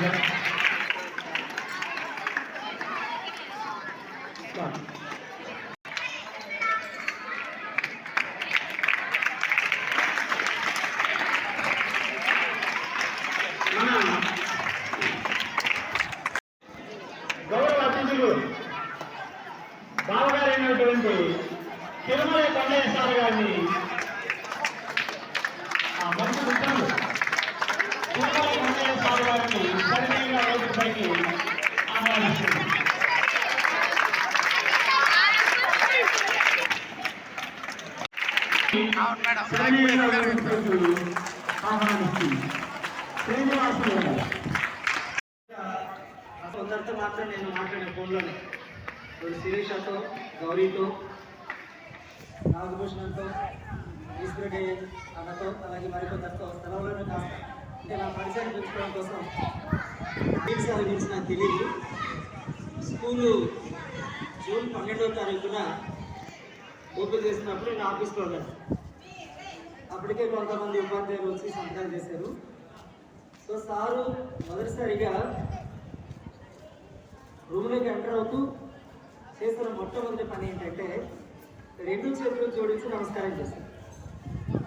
gentlemen. కొందరితో మాత్రం నేను మాట్లాడిన ఫోన్లోనే శిరీషతో గౌరీతో నాగభూషణంతో ఈశ్వరుడి అన్నతో అలాగే మరికొందరితో సెలవులను కాస్త అంటే నా పరిచయం పెంచుకోవడం కోసం నాకు తెలియదు స్కూలు జూన్ పన్నెండవ తారీఖున ఓపెన్ చేసినప్పుడు నేను ఆఫీస్లో ఉన్నాను అప్పటికే కొంతమంది ఉపాధ్యాయులు వచ్చి సంతకాలు చేశారు. సో సారు మొదటిసారిగా రూమ్లోకి ఎంటర్ అవుతూ చేసిన మొట్టమొదటి పని ఏంటంటే రెండు చేతులు జోడించి నమస్కారం చేశాను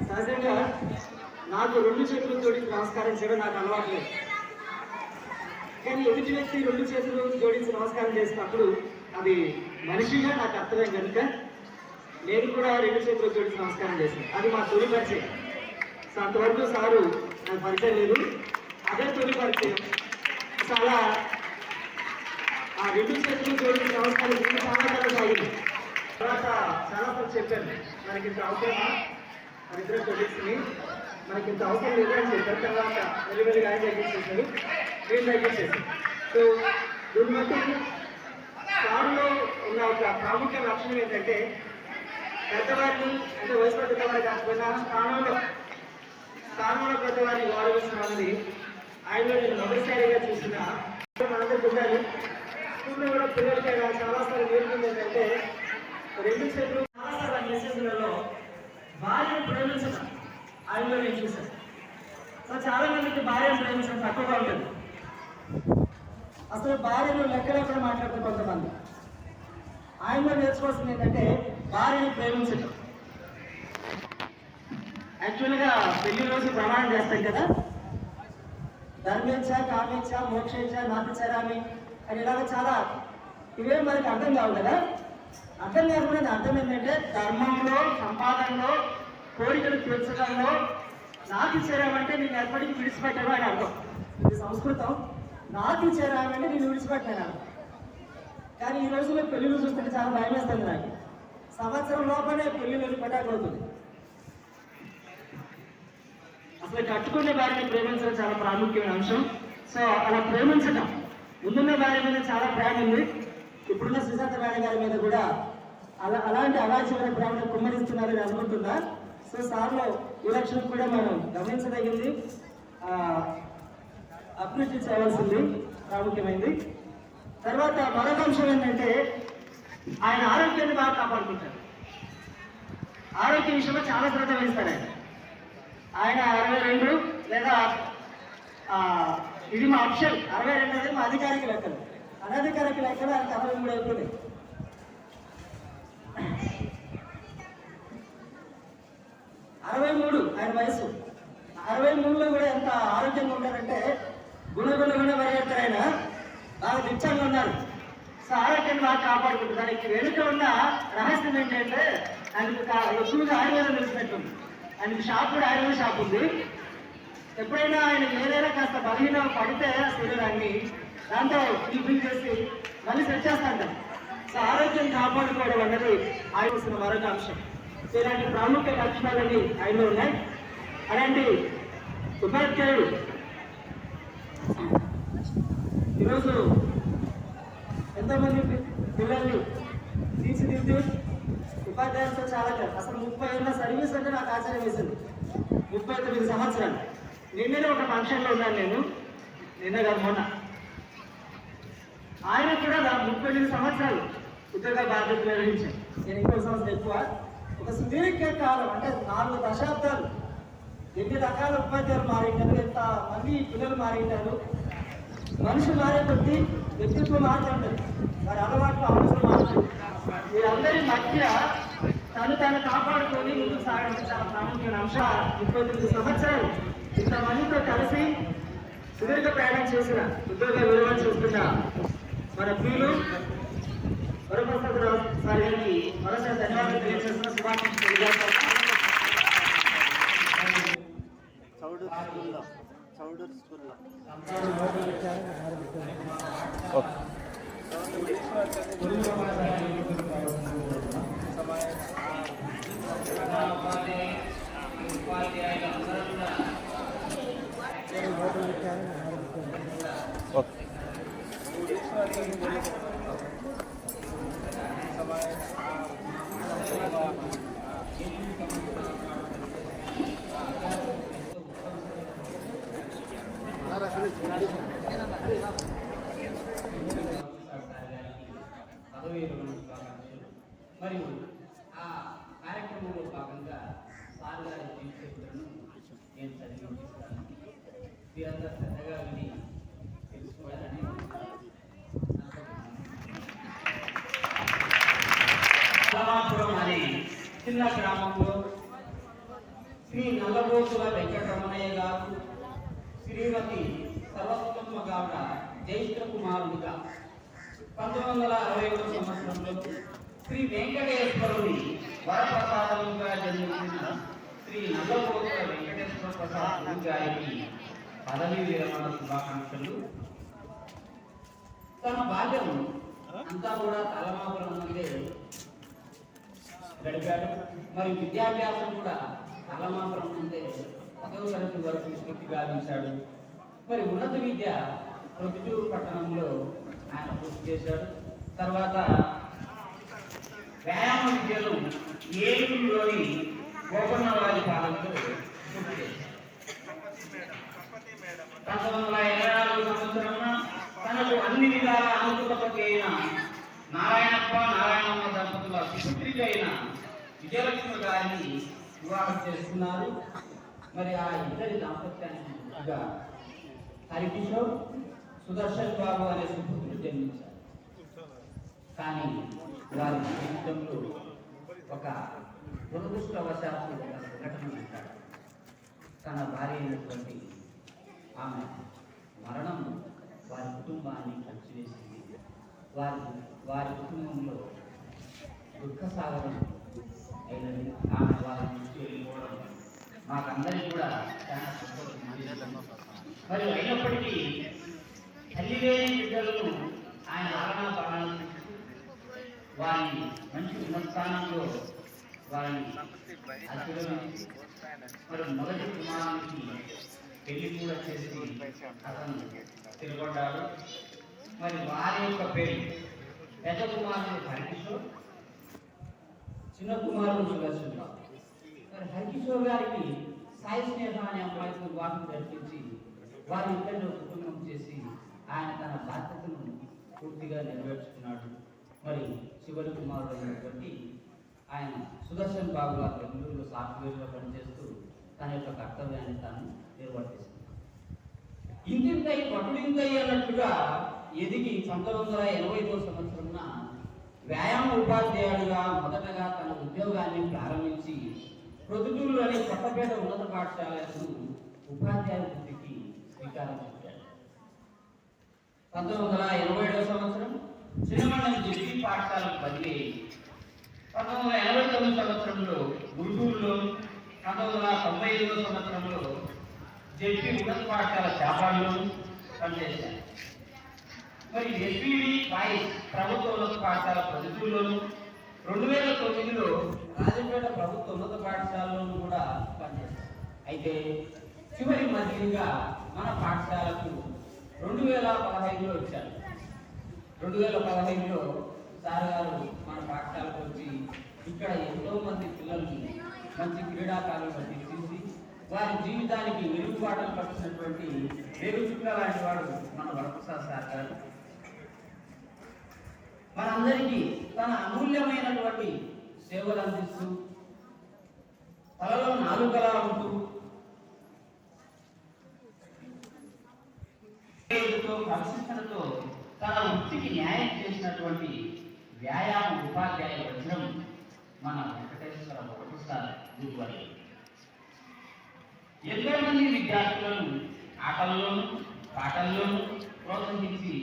సహజంగా నాకు రెండు చేతులు జోడించి నమస్కారం చేయడం నాకు అలవాటు లేదు. కానీ ఎదుటి వ్యక్తి రెండు చేతులు జోడించి నమస్కారం చేసినప్పుడు అది మనిషిగా నాకు అర్థమే కనుక నేను కూడా రెండు చేతులు జోడించి నమస్కారం చేశాను. అది మా తొలి పరిచయం. సో అంతవరకు సారు నాకు పరిచయం లేదు. అదే తొలి పరిచయం. చాలా ఆ రెండు చేతులు జోడించి నమస్కారం చేసి చాలా చాలా సాగింది తర్వాత చాలా సార్లు చెప్పాను మనకి ఇంత అవసరమా? మన ఇద్దరు మనకి ఇంత అవసరం లేదు? అని చెప్పారు తర్వాత వెలువెలుగా ఆయన చేశారు నేను తగ్గించేసాను సో దుర్మతి బట్టి ఉన్న ఒక ప్రాముఖ్య లక్షణం ఏంటంటే పెద్దవారిని అంటే వయసు పెద్దవారు కాకపోయినా స్థానంలో స్థానంలో పెద్దవారిని గౌరవించడం అనేది ఆయనలో నేను మొదటిసారిగా చూసిన మనందరూ ఉండాలి స్కూల్లో కూడా పిల్లలకి ఆయన చాలాసార్లు నేర్పింది ఏంటంటే రెండు చేతులు చాలాసార్లు ఆ మెసేజ్లలో భార్యను ప్రేమించడం. ఆయనలో నేను చూశాను. సో చాలా మందికి భార్యను ప్రేమించడం తక్కువగా ఉంటుంది అసలు భార్యను లెక్కలెక్కడ మాట్లాడుతుంది కొంతమంది. ఆయనలో నేర్చుకోవాల్సింది ఏంటంటే భార్యను ప్రేమించడం యాక్చువల్గా పెళ్ళి రోజు ప్రమాణం చేస్తాం కదా. ధర్మేచ్ఛ కామేచ్ఛ మోక్షేచ్ఛ నాతిచరామి అని ఇలాగ చాలా ఇవే మనకి అర్థం కావు కదా. అర్థం కాకుండా అర్థం ఏంటంటే ధర్మంలో సంపాదనలో కోరికలు తీర్చడంలో నాతి నేను ఎప్పటికీ విడిచిపెట్టాను అని అర్థం. ఇది సంస్కృతం. నాతి చేరామంటే నేను విడిచిపెట్టాను. కానీ ఈ రోజుల్లో పెళ్ళిళ్ళు చూస్తుంటే చాలా భయం వేస్తుంది నాకు. సంవత్సరం లోపలే పెళ్ళిళ్ళు పటాకు అసలు కట్టుకునే భార్యని ప్రేమించడం చాలా ప్రాముఖ్యమైన అంశం. సో అలా ప్రేమించడం ముందున్న భార్య మీద చాలా ప్రేమ ఉంది. ఇప్పుడున్న సుశాంత మేడం గారి మీద కూడా అలా అలాంటి అవాచ్యమైన ప్రేమను కుమ్మరిస్తున్నారని అనుకుంటున్నా. సో సార్లో ఈ లక్షణం కూడా మనం గమనించదగింది. అభివృద్ధి చేయవలసింది ప్రాముఖ్యమైంది. తర్వాత మరొక అంశం ఏంటంటే ఆయన ఆరోగ్యాన్ని బాగా కాపాడుకుంటారు. ఆరోగ్య విషయంలో చాలా శ్రద్ధ వహిస్తాడు ఆయన. ఆయన అరవై రెండు లేదా ఇది మా ఆప్షన్ అరవై రెండు అనేది మా అధికారిక లెక్కలు. అనధికారిక లెక్కలు ఆయన అరవై మూడు అవుతుంది అరవై మూడు ఆయన వయసు. అరవై మూడులో కూడా ఎంత ఆరోగ్యంగా ఉంటారంటే గుణగుణ గుణ పరిగెత్తారు ఆయన బాగా ఉన్నారు. సో ఆరోగ్యాన్ని బాగా కాపాడుకుంటుంది దానికి వెనుక ఉన్న రహస్యం ఏంటంటే ఆయనకు ఎక్కువగా ఆయుర్వేదం తెలిసినట్టుంది. ఆయనకు షాప్ కూడా ఆయుర్వేద షాప్ ఉంది. ఎప్పుడైనా ఆయన ఏదైనా కాస్త బలహీన పడితే శరీరాన్ని దాంతో టిఫిన్ చేసి మళ్ళీ సెట్ చేస్తాడు సో ఆరోగ్యం కాపాడుకోవడం అన్నది ఆయన మరొక అంశం. సో ఇలాంటి ప్రాముఖ్య లక్షణాలన్నీ ఆయనలో ఉన్నాయి. అలాంటి ఉపాధ్యాయుడు ఈరోజు ఎంతోమంది పిల్లల్ని తీర్చిదిద్దు ఉపాధ్యాయులతో చాలా కాదు. అసలు ముప్పై ఏళ్ళ సర్వీస్ అంటే నాకు ఆశ్చర్యం వేసింది. ముప్పై తొమ్మిది సంవత్సరాలు. నిన్ననే ఒక ఫంక్షన్లో ఉన్నాను నేను. నిన్న కాదు మొన్న. ఆయన కూడా నా ముప్పై ఎనిమిది సంవత్సరాలు ఉద్యోగ బాధ్యతలు నిర్వహించాను నేను ఇంకో సంవత్సరం ఎక్కువ. ఒక సుదీర్ఘ కాలం అంటే నాలుగు దశాబ్దాలు ఎన్ని రకాల ఉపాధ్యాయులు మారింటారు ఎంత మంది పిల్లలు మారింటారు మనుషులు మారే కొద్దీ వ్యక్తిత్వం మారుతుంది వారి అలవాట్లు అవసరం మారుతుంది వీరందరి మధ్య తను తను కాపాడుకొని ముందుకు సాగడం చాలా ప్రాముఖ్యమైన అంశం ముప్పై తొమ్మిది సంవత్సరాలు ఇంతమందితో కలిసి సుదీర్ఘ ప్రయాణం చేసిన ఉద్యోగ విలువ చూస్తున్న మన ప్రియులు వరప్రసాదరావు సార్ గారికి మరోసారి ధన్యవాదాలు తెలియజేస్తున్న శుభాకాంక్షలు చౌడు Okay. మీరందరూ శ్రద్ధగా విని తెలుసుకోవాలని అనే చిన్న గ్రామంలో శ్రీ నల్లబోతుల వెంకటరమణయ్య గారు శ్రీమతి సర్వోత్తమ గారు జ్యేష్ఠ కుమారుడిగా పంతొమ్మిది వందల అరవై ఒకటి సంవత్సరంలో శ్రీ వెంకటేశ్వరుని వరప్రసాదముగా జన్మించిన శ్రీ నల్లబోతుల వెంకటేశ్వర ప్రసాద్ గారికి పదవీ విరమణ శుభాకాంక్షలు. తన బాల్యం అంతా కూడా తలమాపురం నుండే గడిపాడు మరి విద్యాభ్యాసం కూడా తలమాపురం నుండే పదవ తరగతి వరకు పూర్తి గావించాడు. మరి ఉన్నత విద్య ప్రొద్దుటూరు పట్టణంలో ఆయన పూర్తి చేశాడు. తర్వాత వ్యాయామ విద్యను ఏలూరులోని గోపన్నవారి పాలనలో పూర్తి చేశాడు పంతొమ్మిది వందల ఇరవై నాలుగు సంవత్సరమున తనకు అన్ని విధాల అనుకూలపతి అయిన నారాయణప్ప నారాయణమ్మ దంపతుల సుపుత్రిక అయిన విజయలక్ష్మి గారిని వివాహం చేసుకున్నారు మరి ఆ ఇద్దరి దాంపత్యానికి హరికిషోర్ సుదర్శన్ బాబు అనే సుపుత్రుడు జన్మించారు కానీ వారి జీవితంలో ఒక దురదృష్టవశాత్తు ఒక సంఘటన తన భార్య అయినటువంటి ఆమె మరణం వారి కుటుంబాన్ని కలిసివేసింది వారి వారి కుటుంబంలో దుఃఖసాగరం అయినది. ఆమె వారి నుంచి వెళ్ళిపోవడం మాకందరికీ కూడా చాలా సంతోషం మరి అయినప్పటికీ తల్లి లేని బిడ్డలను ఆయన ఆలనా పడాలని వారిని మంచి ఉన్నతానంలో వారిని మరి మొదటి కుమారానికి పెళ్ళి కూడా చేసి అతను తిరగొడ్డాడు మరి వారి యొక్క పేరు పెద్ద కుమారుడు హరికిషోర్ చిన్న కుమారుడు సుదర్శనరావు మరి హరికిషోర్ గారికి సాయి స్నేహ అనే అమ్మాయితో వివాహం జరిపించి వారి ఇద్దరిలో కుటుంబం చేసి ఆయన తన బాధ్యతను పూర్తిగా నెరవేర్చుకున్నాడు. మరి శివరి కుమారుడు అయినటువంటి ఆయన సుదర్శన్ బాబు గారు బెంగళూరులో సాఫ్ట్వేర్లో పనిచేస్తూ తన యొక్క కర్తవ్యాన్ని తాను నిర్వర్తిస్తుంది. ఇంతింతై పటుడింతై అన్నట్టుగా ఎదిగి పంతొమ్మిది వందల ఎనభైతో ఐదో సంవత్సరంన వ్యాయామ ఉపాధ్యాయుడిగా మొదటగా తన ఉద్యోగాన్ని ప్రారంభించి ప్రొద్దుటూరులోని కొత్తపేట ఉన్నత పాఠశాలకు ఉపాధ్యాయ వృత్తికి శ్రీకారం చుట్టాడు. పంతొమ్మిది వందల ఎనభై ఏడవ సంవత్సరం చిన్నమండలి డిగ్రీ పాఠశాలకు బదిలీ పంతొమ్మిది వందల ఎనభై తొమ్మిది సంవత్సరంలో గుంటూరులో పంతొమ్మిది వందల తొంభై ఐదవ సంవత్సరంలో జెడ్పీ ఉన్నత పాఠశాల చేపాడులో పనిచేశారు. మరి ఎస్పీడి వాయిస్ ప్రభుత్వ ఉన్నత పాఠశాల ప్రొద్దుటూరులోను రెండు వేల తొమ్మిదిలో రాజంపేట ప్రభుత్వ ఉన్నత పాఠశాలలోను కూడా పనిచేశారు. అయితే చివరి మధ్యగా మన పాఠశాలకు రెండు వేల పదహైదులో వచ్చారు. రెండు వేల పదహైదులో సార్ గారు మన పాఠశాలకు వచ్చి ఇక్కడ ఎంతో మంది పిల్లల్ని మంచి క్రీడాకారులు వారి జీవితానికి వెలుగుబాటలు పట్టినటువంటి వేరు లాంటి వాడు మన వరప్రసాద్ సార్ గారు. మనందరికీ తన అమూల్యమైనటువంటి సేవలు అందిస్తూ తలలో నాలుగలా ఉంటూ క్రమశిక్షణతో తన వృత్తికి న్యాయం చేసినటువంటి వ్యాయామ ఉపాధ్యాయ వజ్రం మన వెంకటేశ్వర ప్రొఫెసర్ గురువరి ఎంతో మంది విద్యార్థులను ఆటల్లోనూ పాటల్లోనూ ప్రోత్సహించి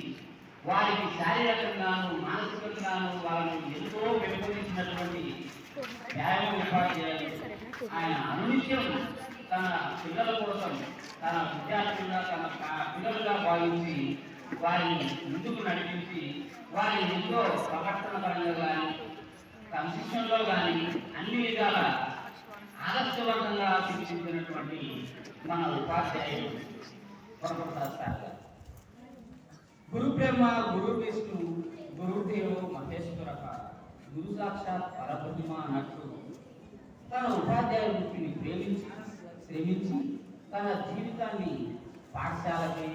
వారికి శారీరకంగాను మానసికంగాను వాళ్ళను ఎంతో పెంపొందించినటువంటి వ్యాయామ ఉపాధ్యాయులు ఆయన అనునిత్యం తన పిల్లల కోసం తన విద్యార్థులుగా తన పిల్లలుగా భావించి వారిని ముందుకు నడిపించి వారిని ఎంతో ప్రవర్తన పరంగా కానీ సంశిక్షణలో కానీ అన్ని విధాల ఆదర్శవంతంగా తీర్చిదిద్దినటువంటి మన ఉపాధ్యాయులు ప్రొఫెసర్ సార్ గారు. గురు బ్రహ్మ గురు విష్ణు గురుదేవు మహేశ్వర గురు సాక్షాత్ పరబ్రహ్మ అన్నట్టు తన ఉపాధ్యాయ వృత్తిని ప్రేమించి శ్రమించి తన జీవితాన్ని పాఠశాలకి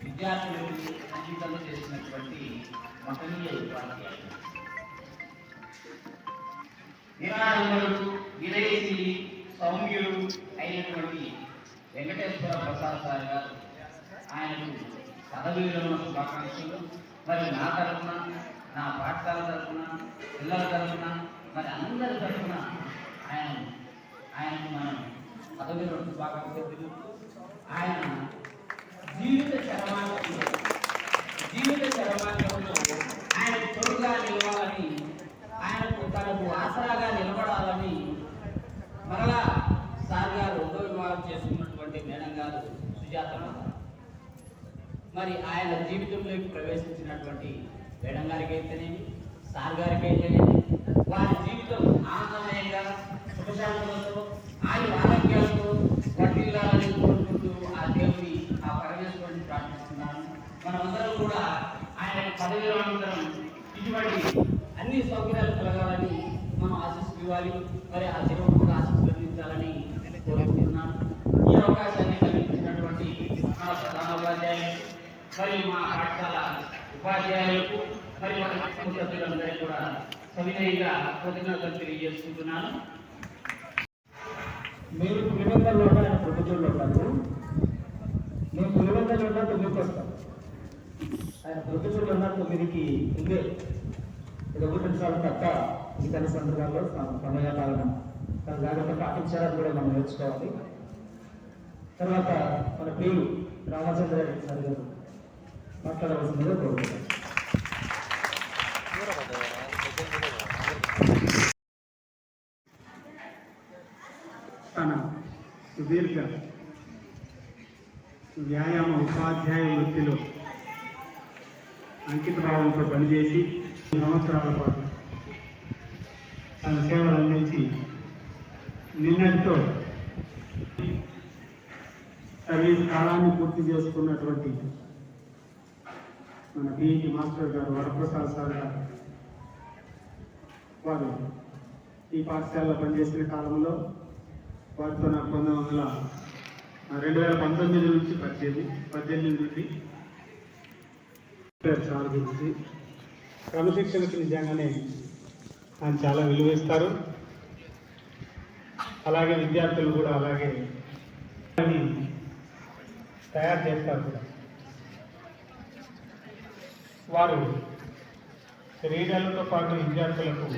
విద్యార్థులకి అంకితం చేసినటువంటి మహనీయ ఉపాధ్యాయులు నిరాడంబరుడు విదేశీ సౌమ్యులు అయినటువంటి వెంకటేశ్వర ప్రసాద్ సార్ గారు ఆయనకు పదవీలను శుభాకాంక్షలు మరి నా తరఫున నా పాఠశాల తరఫున పిల్లల తరఫున మరి అందరి తరఫున ఆయన ఆయనకు మనం పదవీలను శుభాకాంక్షలు ఆయన జీవిత చరమాంకంలో జీవిత చరమాంకంలో ఆయన తోడుగా నిలవాలని ఆయనకు తనకు ఆసరాగా నిలబడాలని మరలా సార్ గారు రెండో వివాహం చేసుకున్నటువంటి మేడం గారు సుజాత మరి ఆయన జీవితంలోకి ప్రవేశించినటువంటి మేడం గారికి అయితేనేమి సార్ గారికి అయితేనేమి వారి జీవితం ఆనందమయంగా సుఖశాంతులతో ఆయన ఆరోగ్యాలతో వర్తిల్లాలని కోరుకుంటూ ఆ దేవుని ఆ పరమేశ్వరుని ప్రార్థిస్తున్నాను. మనమందరం కూడా ఆయన పదవి అనంతరం ఇటువంటి అన్ని సౌకర్యాలు కలగాలని మనం ఇవ్వాలి. మరి ఆ దేవుడు కూడా ఆశిస్తూ కోరుకుంటున్నాను. ఈ అవకాశాన్ని కలిగించినటువంటి మా ప్రధాన ఉపాధ్యాయులు మరి మా పాఠశాల ఉపాధ్యాయులకు మరి మా కుటుంబ సభ్యులందరికీ కూడా సవినయంగా కృతజ్ఞతలు తెలియజేసుకుంటున్నాను. మీరు పులివెందల్లో ఉన్న ఆయన ప్రొద్దుటూరులో ఉంటారు మేము పులివెందల్లో ఉన్న తొమ్మిదికి వస్తాం ఆయన ప్రొద్దుటూరులో ఉన్న తొమ్మిదికి ఇదే. ఇది ఒకటి నిమిషాలు తప్ప ఇతర సందర్భాల్లో సమయ పాలన తన జాగ్రత్త పాటించాలని కూడా మనం నేర్చుకోవాలి. తర్వాత మన ప్రియులు రామచంద్ర రెడ్డి సార్ గారు మాట్లాడవలసిందిగా కోరుకుంటాం తన సుదీర్ఘ వ్యాయామ ఉపాధ్యాయ వృత్తిలో అంకితభావంతో పనిచేసి సంవత్సరాల పాటు తన సేవలు అందించి నిన్నటితో సర్వీస్ కాలాన్ని పూర్తి చేసుకున్నటువంటి మన పిఈటి మాస్టర్ గారు వరప్రసాద్ సార్ గారు వారు ఈ పాఠశాలలో పనిచేసిన కాలంలో వారితో నాకు పంతొమ్మిది వందల రెండు వేల పంతొమ్మిది నుంచి పద్దెనిమిది పద్దెనిమిది నుండి సార్ గురించి క్రమశిక్షణకు నిజంగానే అని చాలా విలువ ఇస్తారు అలాగే విద్యార్థులు కూడా అలాగే తయారు చేస్తారు కూడా. వారు క్రీడలతో పాటు విద్యార్థులకు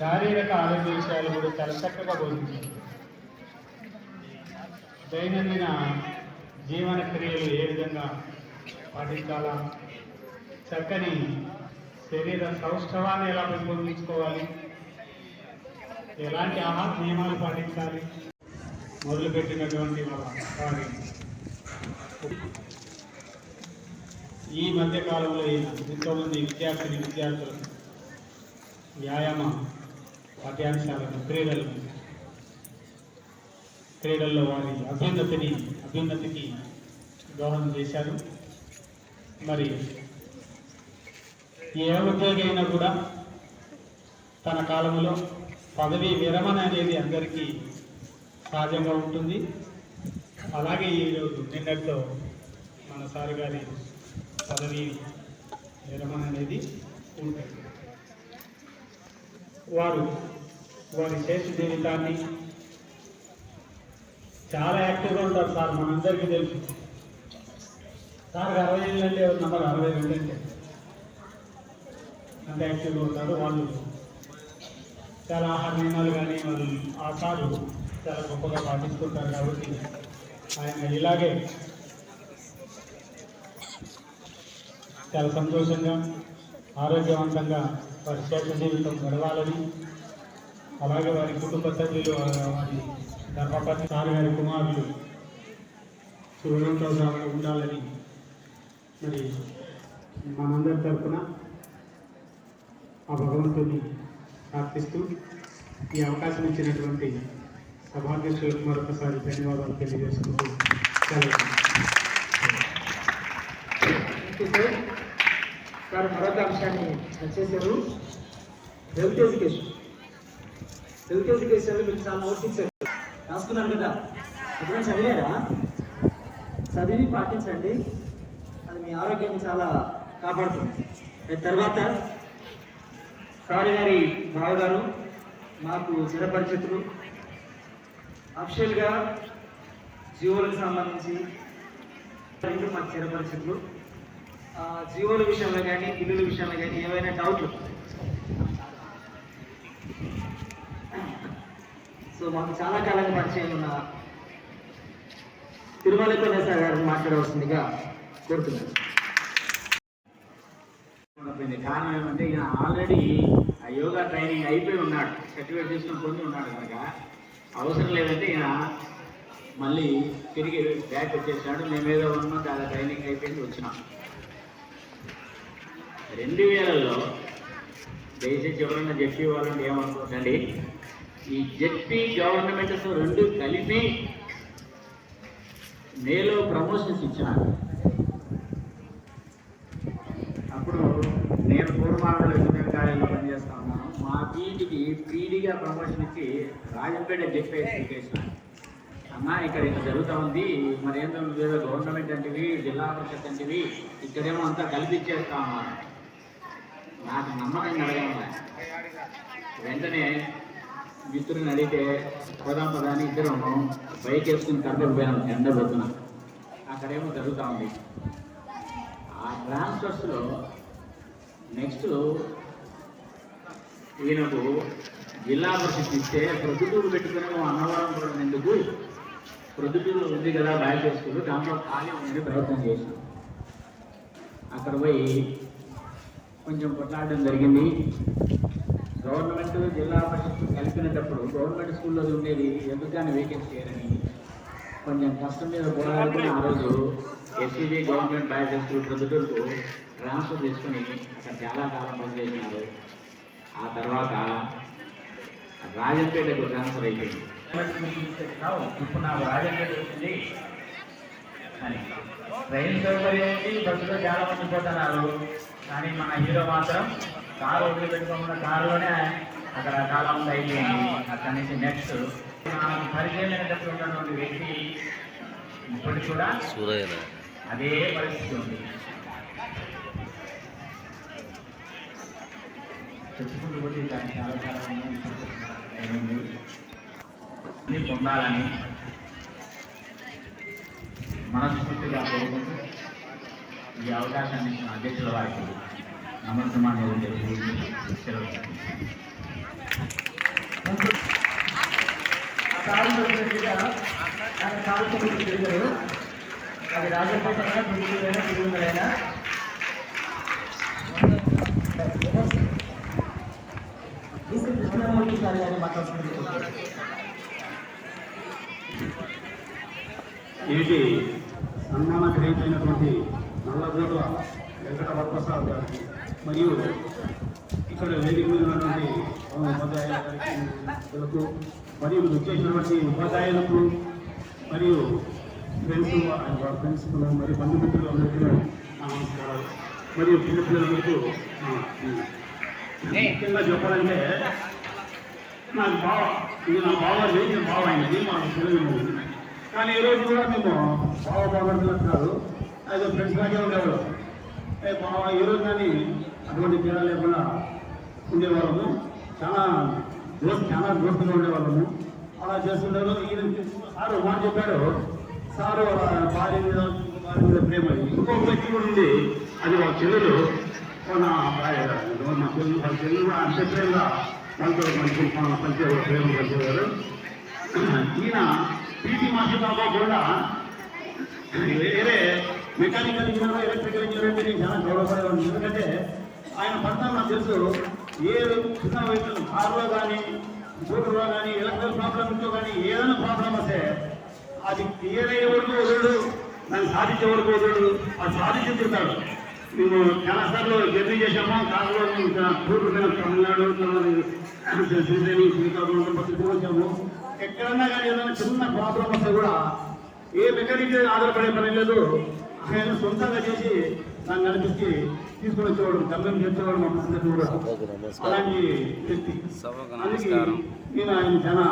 శారీరక ఆరోగ్య విషయాలు కూడా చాలా చక్కగా బోధించారు. దైనందిన జీవన క్రియలు ఏ విధంగా పాటించాలా? చక్కని శరీర సౌష్ఠవాన్ని ఎలా పెంపొందించుకోవాలి? ఎలాంటి ఆహార నియమాలు పాటించాలి? మొదలుపెట్టినటువంటి వారి ఈ మధ్య కాలంలో ఎంతోమంది విద్యార్థిని విద్యార్థులు వ్యాయామ పాఠ్యాంశాలను క్రీడలను క్రీడల్లో వారి అభ్యున్నతిని అభ్యున్నతికి దోహదం చేశారు. మరి ఏ ఉద్యోగి అయినా కూడా తన కాలంలో పదవి విరమణ అనేది అందరికీ సహజంగా ఉంటుంది. అలాగే ఈరోజు నిన్నటితో మన సార్ గారి పదవి విరమణ అనేది ఉంటుంది. వారు వారి శేష జీవితాన్ని చాలా యాక్టివ్గా ఉంటారు సార్. మనందరికీ తెలుసు. సార్ అరవై ఏళ్ళు అంటే నెంబర్ అరవై రెండు అంటే. అంత యాక్టివ్గా ఉంటారు వాళ్ళు చాలా ఆహార నియమాలు కానీ వాళ్ళు ఆ చాలా గొప్పగా పాటిస్తుంటారు కాబట్టి ఆయన ఇలాగే చాలా సంతోషంగా ఆరోగ్యవంతంగా వారి శేష జీవితం గడవాలని అలాగే వారి కుటుంబ సభ్యులు వారి ధర్మపతి సార్ గారి కుమారులు సుఖంతో ఉండాలని మరి మనందరి తరఫున ఆ భగవంతుని ప్రార్థిస్తూ ఈ అవకాశం ఇచ్చినటువంటి సభాధ్యక్షులకు మరొకసారి ధన్యవాదాలు తెలియజేసుకుంటూ సార్ మరొక అంశాన్ని వచ్చేసారు హెల్త్ ఎడ్యుకేషన్. హెల్త్ ఎడ్యుకేషన్ మీకు చాలా నోట్స్ రాసుకున్నారు కదా. ఎప్పుడైనా చదివారా? చదివి పాటించండి. అది మీ ఆరోగ్యాన్ని చాలా కాపాడుతుంది. తర్వాత సారి బావగారు మాకు చిరపరిచితులు అఫిషియల్గా జీవోలకు సంబంధించి రెండు మాకు చిరపరిచితులు ఆ, జీవోల విషయంలో కానీ బిల్లుల విషయంలో కానీ ఏవైనా డౌట్లు? సో మాకు చాలా కాలంగా పరిచయం ఉన్న తిరుమల కొనేసారి గారిని మాట్లాడవలసిందిగా కోరుతున్నాను. అయిపోయింది. కారణం ఏమంటే ఈయన ఆల్రెడీ ఆ యోగా ట్రైనింగ్ అయిపోయి ఉన్నాడు. సర్టిఫికేట్ తీసుకుని పొంది ఉన్నాడు కనుక అవసరం లేదంటే ఈయన మళ్ళీ తిరిగి బ్యాక్ వచ్చేసాడు. మేము ఏదో ఉన్నాం చాలా ట్రైనింగ్ అయిపోయింది వచ్చినాం. రెండు వేలలో దయచేసి ఎవరన్నా జెడ్పీ వాళ్ళని ఏమనుకోకండి ఈ జెడ్పీ గవర్నమెంట్తో రెండు కలిపి మేలో ప్రమోషన్స్ ఇచ్చినారు అప్పుడు నేను పూర్వమాలలో ఇంజనీర్ కాలేజీలో పనిచేస్తా ఉన్నాను మా పీటీకి పీడీగా ప్రమోషన్ ఇచ్చి రాజంపేట చెప్పే ఎడ్యుకేషన్ అమ్మా ఇక్కడ ఇంత జరుగుతూ ఉంది. మరి ఏంటో ఏదో గవర్నమెంట్ అంటివి జిల్లా పరిషత్ అంటివి ఇక్కడేమో అంతా కల్పించేస్తా ఉన్నారు నాకు నమ్మకం కలగల వెంటనే మిత్రుని అడిగితే పోదాం పదాని ఇద్దరం బైక్ వేసుకుని కడపకు పోయాం ఎండ పోతున్నాం అక్కడేమో జరుగుతూ ఉంది. ఆ ట్రాన్స్ఫర్స్లో నెక్స్ట్ ఈయనకు జిల్లా పరిషత్ ఇస్తే ప్రొద్దుటూరు పెట్టుకుని అన్నవరం కూడా ఎందుకు ప్రొద్దుటూరు ఉంది కదా బయట స్కూల్ దాంట్లో ఖాళీ ఉందని ప్రయత్నం చేశాను అక్కడ పోయి కొంచెం కొట్లాడడం జరిగింది. గవర్నమెంట్ జిల్లా పరిషత్ కలిపినప్పుడు గవర్నమెంట్ స్కూల్లో ఉండేది ఎందుకని వేకెన్సీ చేయరని కొంచెం కష్టం మీద పోరాడుకుని ఆ రోజు ఎస్సీబీ గవర్నమెంట్ బయట స్కూల్ ప్రొద్దుటూరుకు ట్రాన్స్ఫర్ చేసుకుని అక్కడ చాలా కాలం పనిచేసినారు. ఆ తర్వాత రాజంపేటకు ట్రాన్స్ఫర్ అయిపోయింది. ఇప్పుడు నాకు రాజంపేట వచ్చింది. అని. ట్రైన్ సౌకర్యం ఉంది బస్సులో చాలా మంది పోతున్నారు. కానీ మన హీరో మాత్రం కారు వదిలి పెట్టుకోకుండా కారులోనే అక్కడ చాలా మంది అయిపోయింది. అక్కడి నుంచి నెక్స్ట్ నాకు పరిచయమైనప్పుడు ఉన్నటువంటి వ్యక్తి ఇప్పటికి కూడా అదే పరిస్థితి ఉంది. చెప్పుకుంటూ కూడా దాన్ని చాలా పొందాలని మనస్ఫూర్తిగా కోరుకుంటూ ఈ అవకాశాన్ని అధ్యక్షుల వారికి నమస్కారం తెలియజేసి అది రాజపేట అయినా గుంటూరైనా తిరుగుదలైనా కృష్ణమూర్తి సార్ గారిని మాట్లాడుతున్నారు నేటి సన్మాన గ్రహీతైనటువంటి నల్లగోట్ల వెంకట వరప్రసాద్ గారికి మరియు ఇక్కడ వేదిక మీద ఉన్నటువంటి ఉపాధ్యాయులకు మరియు వచ్చేసినటువంటి ఉపాధ్యాయులకు మరియు ఫ్రెండ్స్ ఫ్రెండ్స్ మరియు బంధుమిత్రులు అందరికీ నమస్కారాలు. మరియు చిన్నపిల్లలందరికీ ముఖ్యంగా చెప్పాలంటే నాకు బావ ఇది నా బావ లేని బావ అయినది మాకు తెలియదు కానీ ఈ రోజు కూడా మేము బావ బాగుంటున్నట్టు కాదు అదే ఫ్రెండ్స్ లాగే ఉండేవాడు ఏ బావ ఈ రోజు కానీ అటువంటి తేడా లేకుండా ఉండేవాళ్ళము. చాలా దోస్తు చాలా దోస్తుగా ఉండేవాళ్ళము. అలా చేస్తుండేవాళ్ళు. ఈయన సారు మాట చెప్పాడు. సారు భార్య మీద భార్య మీద ప్రేమ. ఇంకో వ్యక్తి కూడా ఉంది. అది వాళ్ళ చెల్లెలు. నా భార్య గారు. మా చెల్లెలు వాళ్ళ చెల్లెలు కూడా అంతే ప్రేమగా మనతో మంచి పంచే ప్రేమ పంచేవారు ఈయన పీటీ మాస్టర్ కాకుండా వేరే మెకానికల్ ఇంజనీర్ ఎలక్ట్రికల్ ఇంజనీర్ అంటే నేను చాలా గౌరవపడేవాడిని. ఎందుకంటే ఆయన పట్ల నాకు తెలుసు. ఏ చిన్న వెహికల్ కారులో కానీ స్కూటర్లో కానీ ఎలక్ట్రికల్ ప్రాబ్లం ఉంటూ కానీ ఏదైనా ప్రాబ్లం వస్తే అది క్లియర్ అయ్యే వరకు వదలడు. దాన్ని సాధించే వరకు వదలడు. అది సాధించి తింటాడు మేము చాలా సార్లు జర్నీ చేసాము కారులో టూర్ తమిళనాడు శ్రీశైలం శ్రీకాకుళం వచ్చాము. ఎక్కడన్నా కానీ ఏదైనా చిన్న ప్రాబ్లం వస్తే కూడా ఏ మెకానిక్ ఆధారపడే పని లేదు. ఆయన సొంతంగా చేసి దాన్ని నడిపించి తీసుకొని వచ్చేవాడు గమ్యం చేసేవాడు మా అందరికీ కూడా. అలాంటి వ్యక్తి. అందుకే నేను ఆయన చాలా